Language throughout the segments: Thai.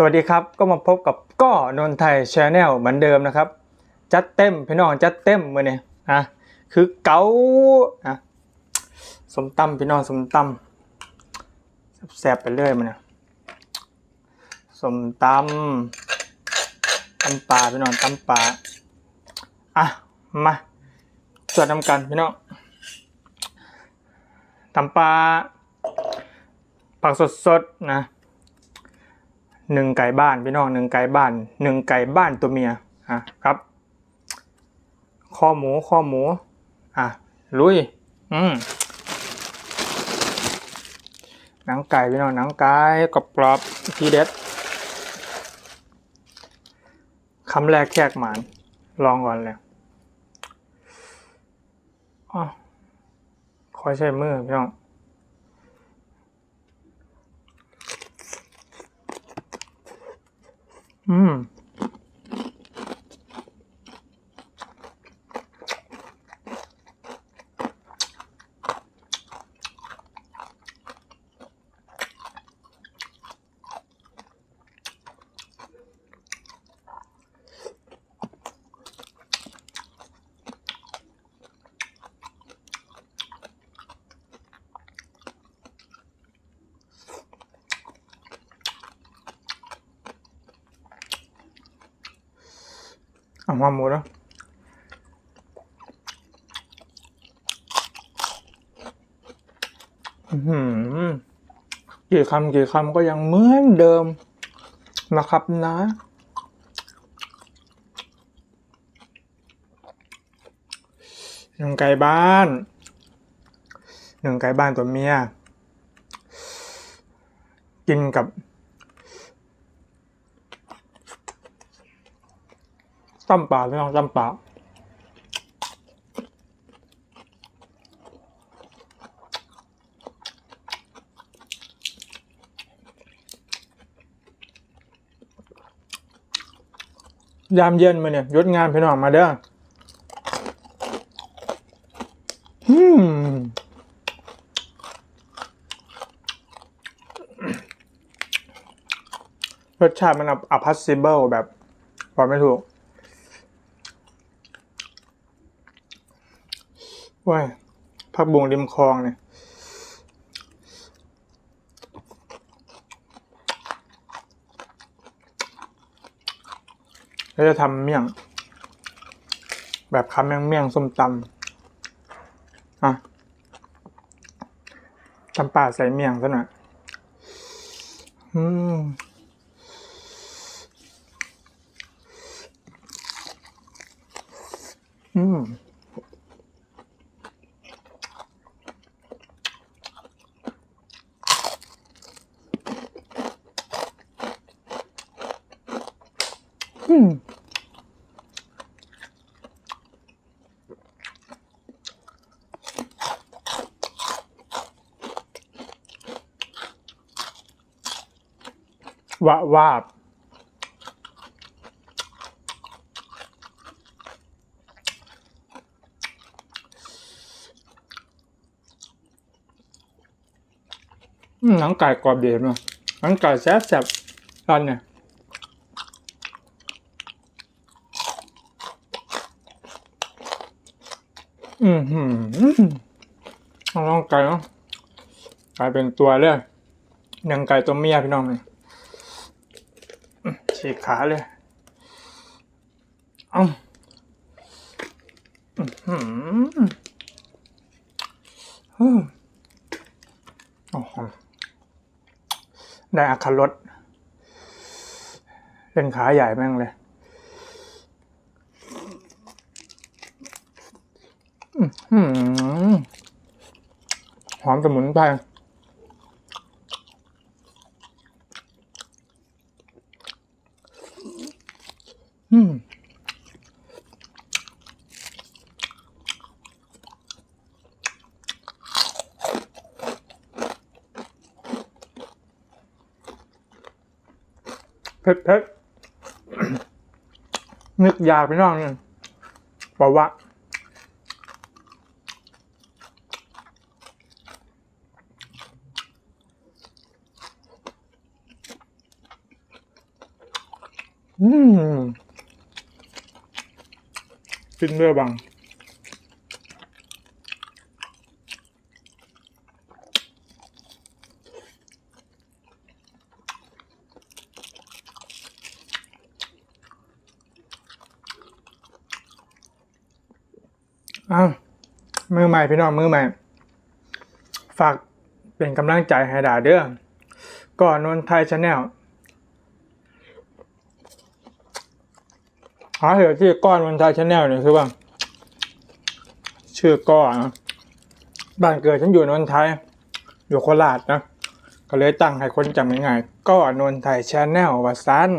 สวัสดีครับก็มาพบกับก้อนนไทยชาแนลเหมือนเดิมนะครับ จัดเต็มพี่น้องจัดเต็มมือเนี่ยนะคือเก๋านะสมตำพี่น้องสมตำแซ่บไปเรื่อยมันนะสมตำตำปลาพี่น้องตำปลาอะมาสวดนำกันพี่น้องตำปลาผักสดๆนะ หนึ่งไก่บ้านพี่น้องหนึ่งไก่บ้านหนึ่งไก่บ้านตัวเมียอะครับข้อหมูข้อหมูอะลุยอืมหนังไก่พี่น้องหนังไก่กรอบกรอบๆทีเด็ดคำแรกแขกหมานลองก่อนเลยอ๋อคอยใช้มือพี่น้อง อื มเอามหมูแล้วอื้อหือกี่คำกี่คำก็ยังเหมือนเดิมนะครับนะหนึ่งไก่บ้าน หนึ่งไก่บ้านตัวเมีย กินกับ ตำป่าพี่น้องตำป่ายามเย็นมาเนี่ยยศงานพี่น้องมาเด้ออืมรสชาติมันอัพพัสซิเบิลแบบบอกไม่ถูก ว้ายพักบุงริมคลองเนี่ยแล้วจะทำเมี่ยง แบบคำเมี่ยงเมี่ยงส้มตำอะตำป่าใส่เมี่ยงซะหน่อยอืมอืม อืมวะวาบอืมหนังไก่กรอบเดีเนาะหนังไก่แซ่บแซ่บร้านเนี่ย อืมหืมอาลองไก่เนาะไก่เป็นตัวเลยหนังไก่ตัวเมียพี่น้องเลยฉีกขาเลยเอ้าอืมหืมอืมโอ้โหได้อัครรสเป็นขาใหญ่แม่งเลย อืม หอมสมุนไพรอืมเผ็ดเผ็ดนึกยากไปน้องเนี่ยบอกว่า อืมกินเรือบัง อ้าว มือใหม่พี่น้องมือใหม่ ฝากเป็นกำลังใจให้ด่าเด้อก่อนนนไทยชาแนล หาเหตุที่ก้อนนนไทยชาแนลเนี่ยคือว่า ชื่อก้อนนะบ้านเกิดฉันอยู่นนทไทย อยู่โคราชนะ ก็เลยตั้งให้คนจำง่ายๆก้อนนนไทยชาแนลว่าสั้น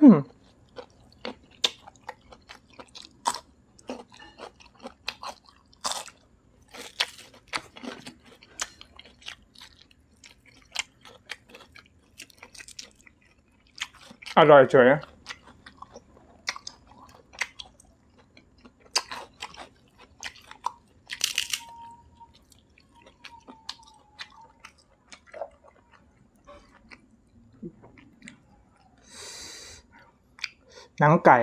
อืม อร่อยเฉยหนังไก่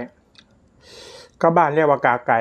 ก็บ้านเรียกว่ากาไก่